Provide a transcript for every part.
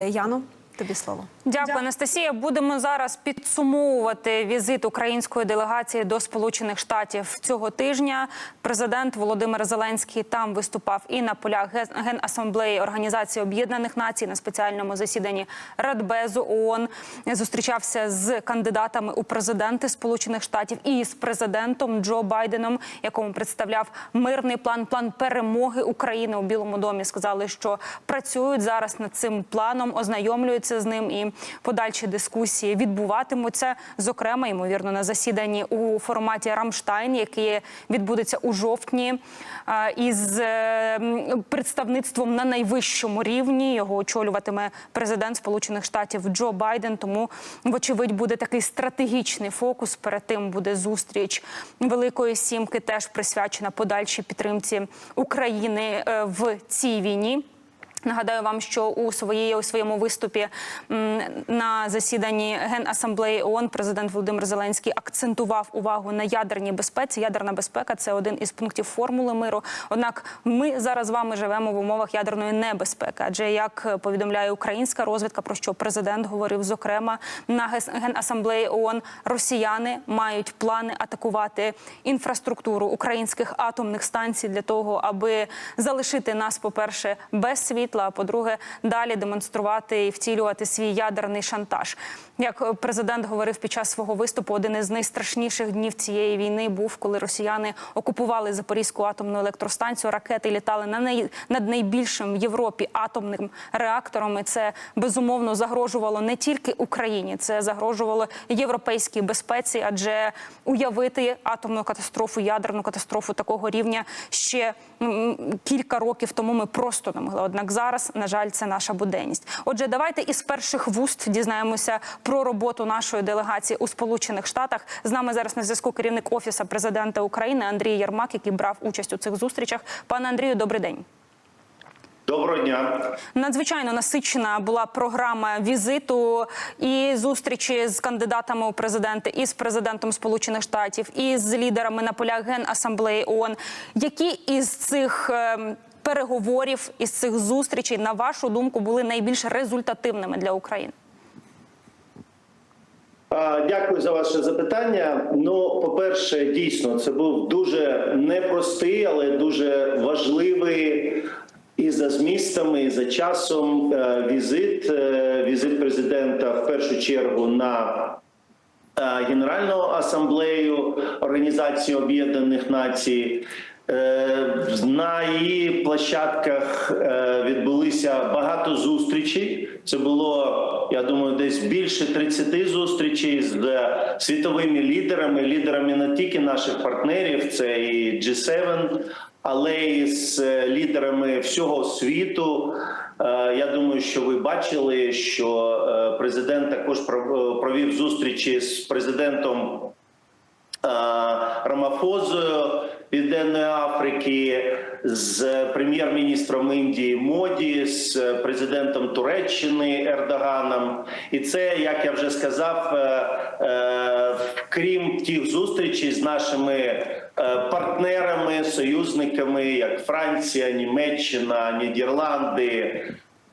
Ee, Yanım. Тобі слово. Дякую, Анастасія. Будемо зараз підсумовувати візит української делегації до Сполучених Штатів цього тижня. Президент Володимир Зеленський там виступав і на полях Ген- Генасамблеї Організації Об'єднаних Націй на спеціальному засіданні Радбезу ООН. Зустрічався з кандидатами у президенти Сполучених Штатів і з президентом Джо Байденом, якому представляв мирний план, план перемоги України у Білому домі. Сказали, що працюють зараз над цим планом, ознайомлюються з ним і подальші дискусії відбуватимуться. Зокрема, ймовірно, на засіданні у форматі Рамштайн, який відбудеться у жовтні, із е, представництвом на найвищому рівні. Його очолюватиме президент Сполучених Штатів Джо Байден. Тому, вочевидь, буде такий стратегічний фокус. Перед тим буде зустріч Великої Сімки, теж присвячена подальшій підтримці України е, в цій війні. Нагадаю вам, що у своєї у своєму виступі на засіданні Генасамблеї ООН президент Володимир Зеленський акцентував увагу на ядерній безпеці. Ядерна безпека це один із пунктів формули миру. Однак ми зараз з вами живемо в умовах ядерної небезпеки. Адже як повідомляє українська розвідка, про що президент говорив, зокрема на Генасамблеї ООН, росіяни мають плани атакувати інфраструктуру українських атомних станцій для того, аби залишити нас, по перше, без світла. А по-друге, далі демонструвати і втілювати свій ядерний шантаж. Як президент говорив під час свого виступу, один із найстрашніших днів цієї війни був, коли росіяни окупували Запорізьку атомну електростанцію. Ракети літали на неї над найбільшим в Європі атомним реактором. І це безумовно загрожувало не тільки Україні, це загрожувало європейській безпеці, адже уявити атомну катастрофу, ядерну катастрофу такого рівня ще кілька років тому ми просто не могли. Однак зараз, на жаль, це наша буденність. Отже, давайте із перших вуст дізнаємося про роботу нашої делегації у Сполучених Штатах. З нами зараз на зв'язку керівник офісу президента України Андрій Єрмак, який брав участь у цих зустрічах. Пане Андрію, добрий день. Доброго дня. Надзвичайно насичена була програма візиту і зустрічі з кандидатами у президенти, і з президентом Сполучених Штатів, і з лідерами на полях Генасамблеї ООН. Які із цих ем, переговорів із цих зустрічей, на вашу думку, були найбільш результативними для України? Дякую за ваше запитання. Ну, по-перше, дійсно, це був дуже непростий, але дуже важливий і за змістами, і за часом е, візит. е, Візит президента в першу чергу на е, Генеральну асамблею Організації Об'єднаних Націй. Е, На її площадках е, відбулися багато зустрічей. Це було, я думаю, десь більше 30 зустрічей з е, світовими лідерами, лідерами не тільки наших партнерів, це і G7, але і з лідерами всього світу. Я думаю, що ви бачили, що президент також провів зустрічі з президентом Рамафозою Південної Африки, з прем'єр-міністром Індії Моді, з президентом Туреччини Ердоганом. І це, як я вже сказав, е, е, крім тих зустрічей з нашими е, партнерами, союзниками, як Франція, Німеччина, Нідерланди.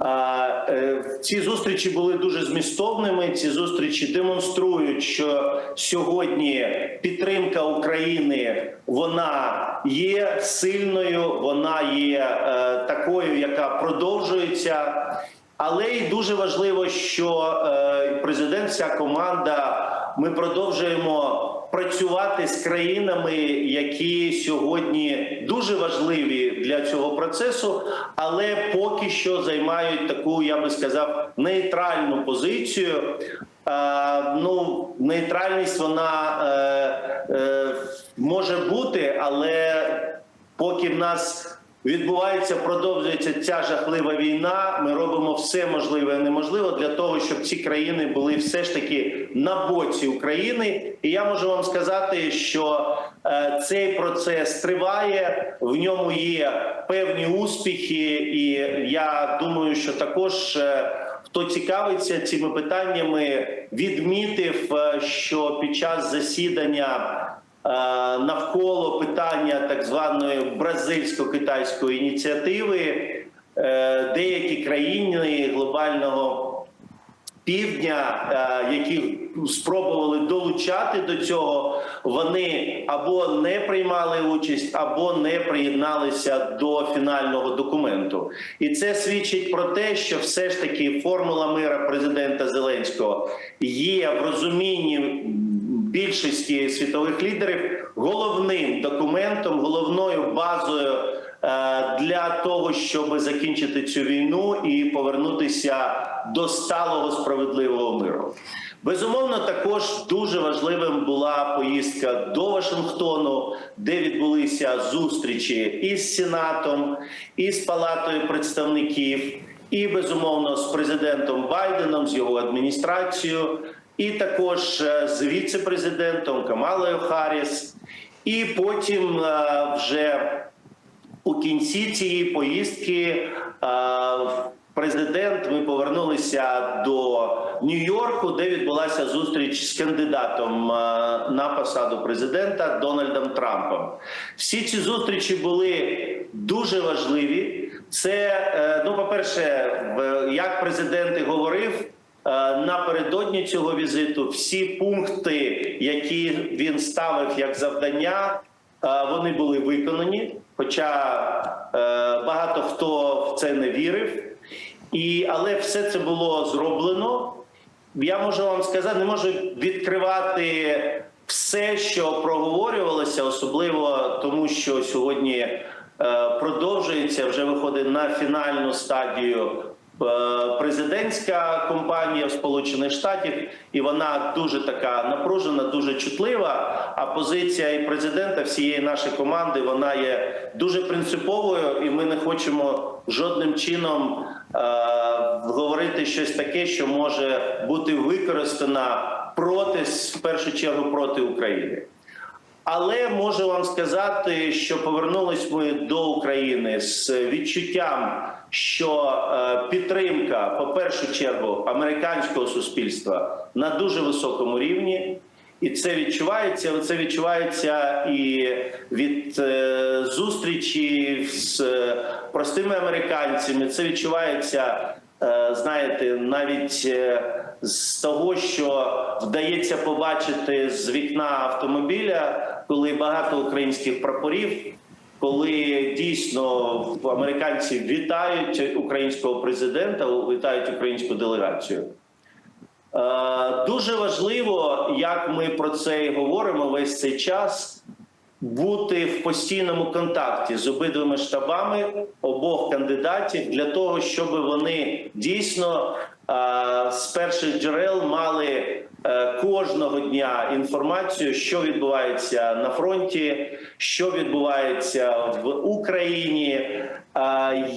Е, Ці зустрічі були дуже змістовними. Ці зустрічі демонструють, що сьогодні підтримка України вона є сильною, вона є е, такою, яка продовжується. Але й дуже важливо, що е, президент, вся команда, ми продовжуємо працювати з країнами, які сьогодні дуже важливі для цього процесу, але поки що займають таку, я би сказав, нейтральну позицію. Ну, нейтральність вона е, е, може бути, але поки в нас відбувається, продовжується ця жахлива війна. Ми робимо все можливе і неможливе для того, щоб ці країни були все ж таки на боці України. І я можу вам сказати, що е, цей процес триває, в ньому є певні успіхи, і я думаю, що також. е, Хто цікавиться цими питаннями, відмітив, е, що під час засідання навколо питання так званої бразильсько-китайської ініціативи е, деякі країни глобального півдня, е, які спробували долучати до цього, вони або не приймали участь, або не приєдналися до фінального документу. І це свідчить про те, що все ж таки формула мира президента Зеленського є в розумінні більшості світових лідерів головним документом, головною базою е, для того, щоб закінчити цю війну і повернутися до сталого справедливого миру. Безумовно, також дуже важливим була поїздка до Вашингтону, де відбулися зустрічі із Сенатом, із Палатою представників, і безумовно з президентом Байденом, з його адміністрацією, і також е, з віце-президентом Камалою Харріс. І потім е, вже у кінці цієї поїздки е, президент ми повернулися до Нью-Йорку, де відбулася зустріч з кандидатом на посаду президента Дональдом Трампом. Всі ці зустрічі були дуже важливі. Це ну, по-перше, як президент і говорив. Е, Напередодні цього візиту всі пункти, які він ставив як завдання, е, вони були виконані. Хоча е, багато хто в це не вірив, і але все це було зроблено. Я можу вам сказати, не можу відкривати все, що проговорювалося, особливо тому, що сьогодні продовжується вже виходить на фінальну стадію президентська кампанія в Сполучених Штатів, і вона дуже така напружена, дуже чутлива. А позиція і президента всієї нашої команди вона є дуже принциповою, і ми не хочемо жодним чином е, говорити щось таке, що може бути використано проти в першу чергу проти України. Але можу вам сказати, що повернулись ми до України з відчуттям, що е, підтримка, по першу чергу, американського суспільства на дуже високому рівні, і це відчувається. Це відчувається і від е, зустрічі з е, простими американцями. Це відчувається, знаєте, навіть. е, з того, що вдається побачити з вікна автомобіля, коли багато українських прапорів, коли дійсно американці вітають українського президента, вітають українську делегацію. Е, Дуже важливо, як ми про це і говоримо весь цей час, бути в постійному контакті з обидвими штабами обох кандидатів для того, щоб вони дійсно з перших джерел мали е, кожного дня інформацію, що відбувається на фронті, що відбувається в Україні,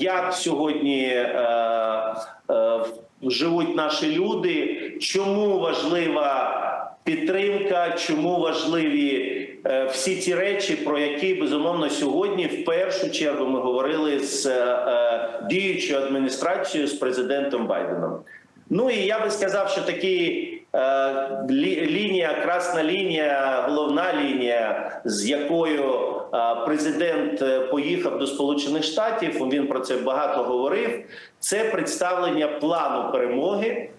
як сьогодні. е, е, Живуть наші люди, чому важлива підтримка, чому важливі всі ці речі, про які безумовно сьогодні в першу чергу ми говорили з е, е, діючою адміністрацією з президентом Байденом. Ну і я би сказав, що такі е, лі, лінія, красна лінія, головна лінія, з якою е, президент е, поїхав до Сполучених Штатів. Він про це багато говорив. Це представлення плану перемоги.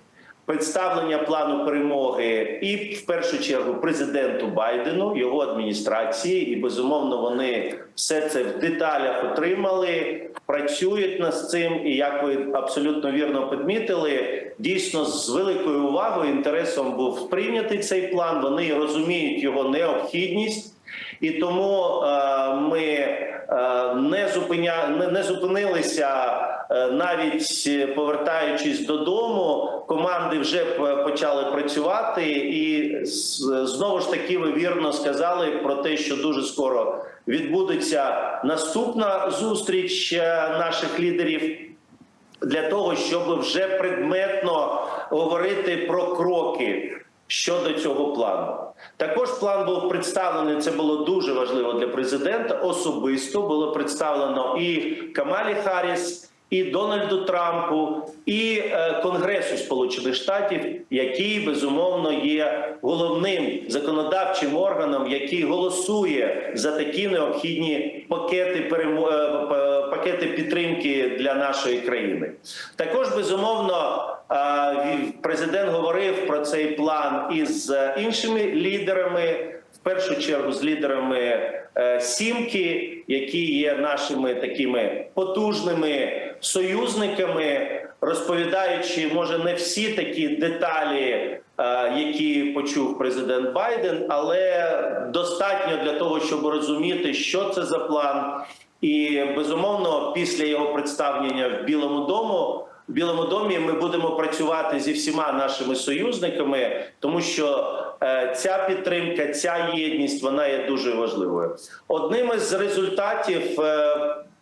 Представлення плану перемоги і в першу чергу президенту Байдену, його адміністрації, і безумовно вони все це в деталях отримали, працюють над цим. І як ви абсолютно вірно підмітили, дійсно з великою увагою інтересом був прийнятий цей план. Вони розуміють його необхідність. І тому е, ми е, не зупиня не, не зупинилися навіть повертаючись додому. Команди вже почали працювати, і знову ж таки ви вірно сказали про те, що дуже скоро відбудеться наступна зустріч е, наших лідерів для того, щоб вже предметно говорити про кроки щодо цього плану. Також план був представлений. Це було дуже важливо для президента. Особисто було представлено і Камалі Харріс, і Дональду Трампу, і е, Конгресу Сполучених Штатів, який безумовно є головним законодавчим органом, який голосує за такі необхідні пакети перемо... е, пакети підтримки для нашої країни. Також безумовно е, президент говорив про цей план із іншими лідерами, в першу чергу з лідерами сімки, які є нашими такими потужними союзниками, розповідаючи, може, не всі такі деталі, е, які почув президент Байден, але достатньо для того, щоб розуміти, що це за план. І безумовно, після його представлення в Білому дому. В Білому домі ми будемо працювати зі всіма нашими союзниками, тому що е, ця підтримка, ця єдність вона є дуже важливою. Одним із результатів, е,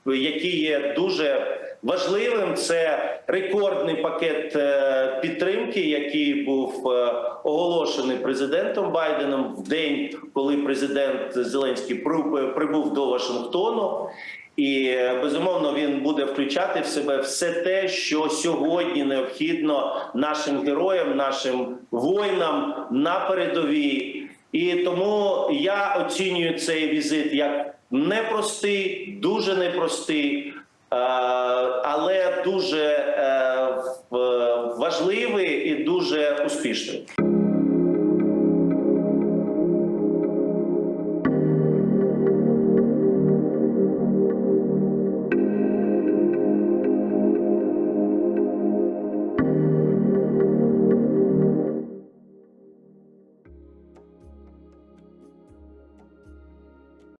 які є дуже важливим, це рекордний пакет е, підтримки, який був е, оголошений президентом Байденом в день, коли президент Зеленський прибув- прибув до Вашингтону. І е, безумовно він буде включати в себе все те, що сьогодні необхідно нашим героям, нашим воїнам на передовій. І тому я оцінюю цей візит як непростий, дуже непростий, е, але дуже е, важливий і дуже успішний.